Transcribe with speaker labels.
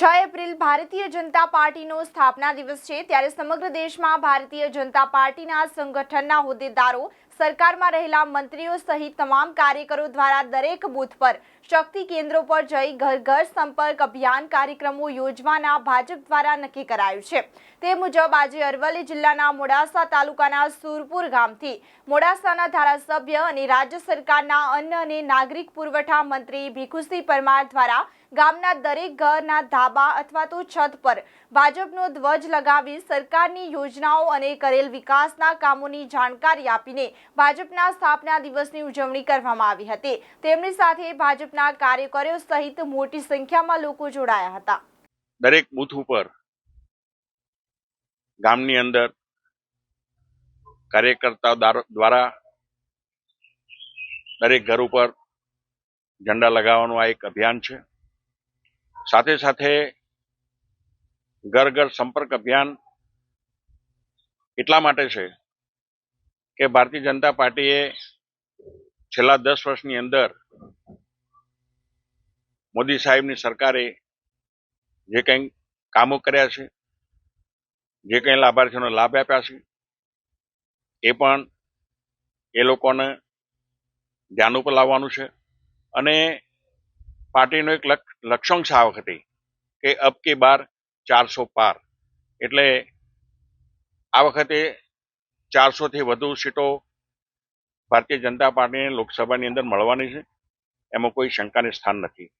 Speaker 1: છ એપ્રિલ ભારતીય જનતા પાર્ટીનો સ્થાપના દિવસ છે. ત્યારે સમગ્ર દેશમાં ભારતીય જનતા પાર્ટીના સંગઠનના હોદ્દેદારો, સરકારમાં રહેલા મંત્રીઓ સહિત તમામ કાર્યકરો દ્વારા દરેક બૂથ પર શક્તિ કેન્દ્રો પર જઈ ઘર ઘર સંપર્ક અભિયાન કાર્યક્રમો યોજવાના ભાજપ દ્વારા નક્કી કરાયું છે. તે મુજબ આજે અરવલ્લી જિલ્લાના મોડાસા તાલુકાના સુરપુર ગામથી મોડાસાના ધારાસભ્ય અને રાજ્ય સરકારના અન્ન અને નાગરિક પુરવઠા મંત્રી ભીખુસિંહ પરમાર દ્વારા ગામના દરેક ઘરના ધાબા અથવા તો છત પર ભાજપનો ધ્વજ લગાવી સરકારની યોજનાઓ અને કરેલ વિકાસના કામોની જાણકારી આપીને ભાજપના સ્થાપના દિવસની ઉજવણી કરવામાં આવી હતી. તેમની સાથે ભાજપના કાર્યકરો સહિત મોટી સંખ્યામાં લોકો જોડાયા હતા.
Speaker 2: દરેક બૂથ ઉપર ગામની અંદર કાર્યકર્તા દ્વારા દરેક ઘર ઉપર ઝંડા લગાવવાનું આ એક અભિયાન છે. સાથે સાથે ઘર ઘર સંપર્ક અભિયાન એટલા માટે છે કે ભારતીય જનતા પાર્ટીએ છેલ્લા દસ વર્ષની અંદર મોદી સાહેબની સરકારે જે કંઈ કામો કર્યા છે, જે કંઈ લાભાર્થીઓને લાભ આપ્યા છે, એ પણ એ લોકોને ધ્યાન ઉપર લાવવાનું છે અને પાર્ટીનો એક લક- લક્ષ્યાંક આ વખતે કે અબ કે બાર ચારસો પાર. એટલે આ વખતે ચારસોથી વધુ સીટો ભારતીય જનતા પાર્ટીને લોકસભાની અંદર મળવાની છે. એમાં કોઈ શંકાને સ્થાન નથી.